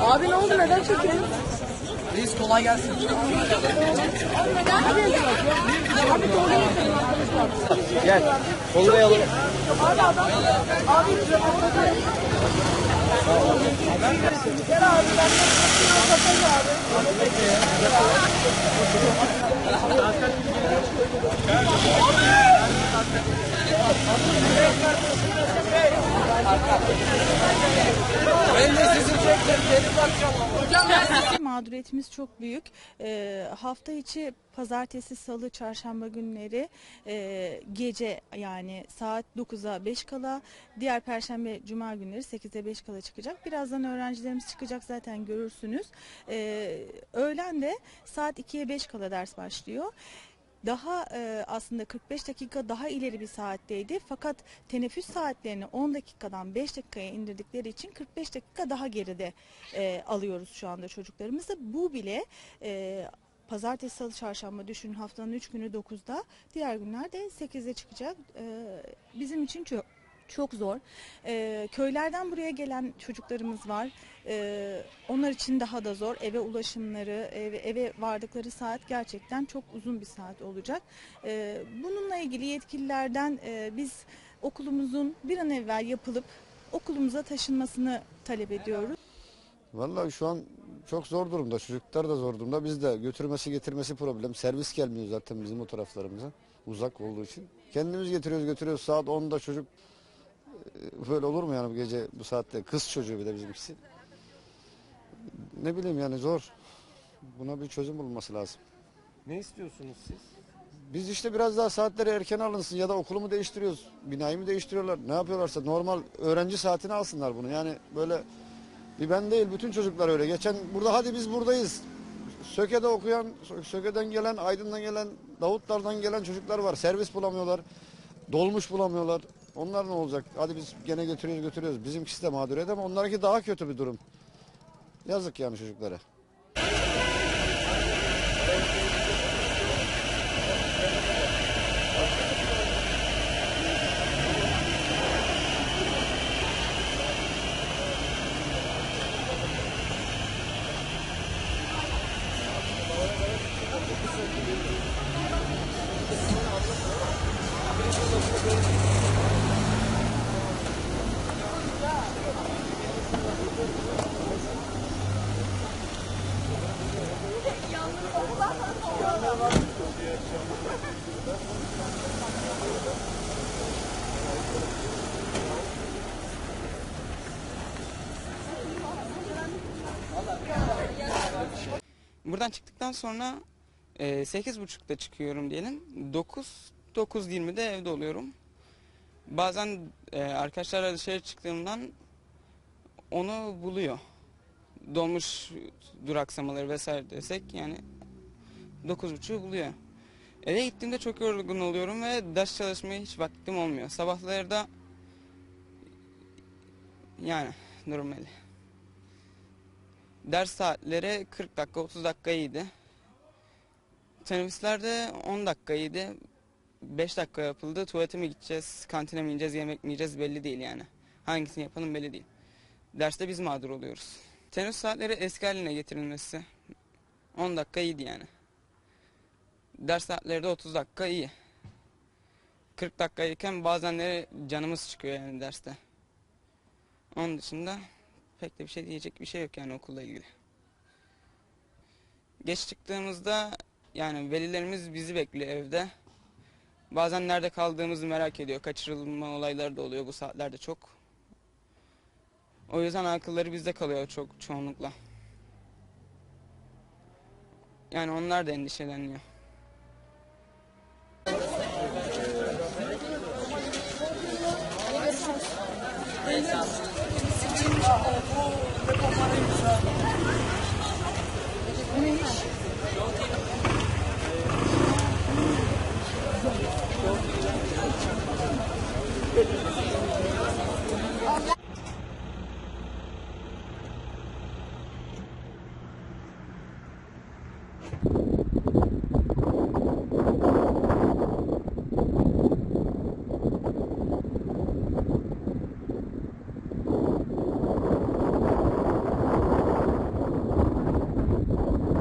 Abi ne oldu neden çekiyorsun? Reis kolay gelsin. Gel. Kollayı alalım. Abi Gel abi ben de kapatayım abi. Ben de Mağduriyetimiz çok büyük. Ee, hafta içi pazartesi, salı, çarşamba günleri e, gece yani saat 9'a 5 kala, diğer perşembe, cuma günleri 8'e 5 kala çıkacak. Birazdan öğrencilerimiz çıkacak zaten görürsünüz. Ee, öğlen de saat 2'ye 5 kala ders başlıyor. Daha e, aslında 45 dakika daha ileri bir saatteydi. Fakat teneffüs saatlerini 10 dakikadan 5 dakikaya indirdikleri için 45 dakika daha geride e, alıyoruz şu anda çocuklarımızı. Bu bile e, pazartesi, salı, çarşamba düşünün haftanın 3 günü 9'da. Diğer günlerde 8'de çıkacak. E, bizim için çok çok zor. E, köylerden buraya gelen çocuklarımız var. E, onlar için daha da zor. Eve ulaşımları, eve, eve vardıkları saat gerçekten çok uzun bir saat olacak. E, bununla ilgili yetkililerden e, biz okulumuzun bir an evvel yapılıp okulumuza taşınmasını talep ediyoruz. Vallahi şu an çok zor durumda. Çocuklar da zor durumda. Biz de götürmesi getirmesi problem. Servis gelmiyor zaten bizim o taraflarımıza. Uzak olduğu için. Kendimiz getiriyoruz götürüyoruz. Saat 10'da çocuk böyle olur mu yani bu gece bu saatte? Kız çocuğu bir de bizimkisi. Ne bileyim yani zor. Buna bir çözüm bulunması lazım. Ne istiyorsunuz siz? Biz işte biraz daha saatleri erken alınsın ya da okulumu değiştiriyoruz. Binayı mı değiştiriyorlar? Ne yapıyorlarsa normal öğrenci saatini alsınlar bunu. Yani böyle bir ben değil bütün çocuklar öyle. Geçen burada hadi biz buradayız. Söke'de okuyan, Söke'den gelen, Aydın'dan gelen, Davutlar'dan gelen çocuklar var. Servis bulamıyorlar. Dolmuş bulamıyorlar. Onlar ne olacak? Hadi biz gene götürüyoruz götürüyoruz. Bizimkisi de mağduriyet ama onlarınki daha kötü bir durum. Yazık yani çocuklara. Buradan çıktıktan sonra e, 8.30'da çıkıyorum diyelim. 9 9.20'de evde oluyorum. Bazen e, arkadaşlarla dışarı çıktığımdan onu buluyor. Dolmuş duraksamaları vesaire desek yani 9.30'u buluyor. Eve gittiğimde çok yorgun oluyorum ve ders çalışmaya hiç vaktim olmuyor. Sabahları da yani öyle. Ders saatleri 40 dakika 30 dakika iyiydi. Teneffüslerde 10 dakika iyiydi. 5 dakika yapıldı. Tuvalete mi gideceğiz, kantine mi ineceğiz, yemek mi yiyeceğiz belli değil yani. Hangisini yapalım belli değil. Derste biz mağdur oluyoruz. Teneffüs saatleri eski haline getirilmesi. 10 dakika iyiydi yani. Ders saatleri de 30 dakika iyi. 40 dakikayken bazenleri canımız çıkıyor yani derste. Onun dışında pek de bir şey diyecek bir şey yok yani okulla ilgili. Geç çıktığımızda yani velilerimiz bizi bekliyor evde. Bazen nerede kaldığımızı merak ediyor. Kaçırılma olayları da oluyor bu saatlerde çok. O yüzden akılları bizde kalıyor çok çoğunlukla. Yani onlar da endişeleniyor. Görüşürüz. Sizin bu depo